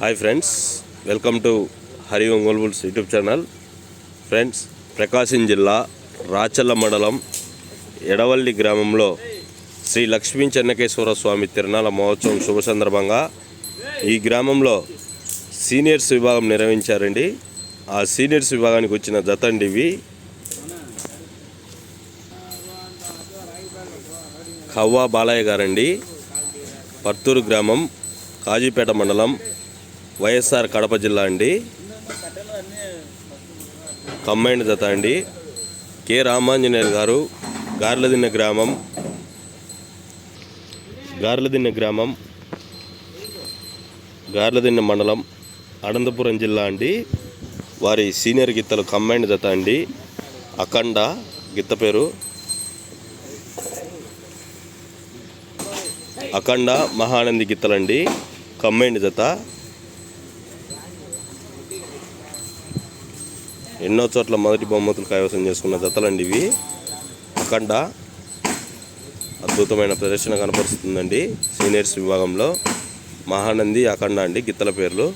Hi friends welcome to Hari Ongole bulls YouTube channel friends Prakasam జిల్లా రాచల్ల మండలం ఎడవల్లి గ్రామంలో శ్రీ లక్ష్మీ చెన్నకేశ్వర స్వామి తిరునాళ మహోత్సవం శుభ సందర్భంగా ఈ గ్రామంలో సీనియర్స్ విభాగం నిర్వహించారండి. ఆ సీనియర్స్ విభాగానికి వచ్చిన జత అండి కవ్వా బాలయ్య గారండి. పర్తూరు గ్రామం కాజీపేట మండలం వైఎస్ఆర్ కడప జిల్లా అండి. కంబైండ్ జత అండి. కె రామాంజనేయులు గారు గార్లదిన్నె గ్రామం గార్లదిన్నె గ్రామం గార్లదిన్న మండలం అనంతపురం జిల్లా అండి. వారి సీనియర్ గిత్తలు కంబైండ్ జత అండి. అఖండ గిత్త పేరు. అఖండ మహానంది గిత్తలండి. కంబైండ్ జత. ఎన్నో చోట్ల మొదటి బహుమతులు కైవసం చేసుకున్న జతలండి ఇవి. అఖండ అద్భుతమైన ప్రదర్శన కనపరుస్తుందండి. సీనియర్స్ విభాగంలో మహానంది అఖండ అండి గిత్తల పేర్లు.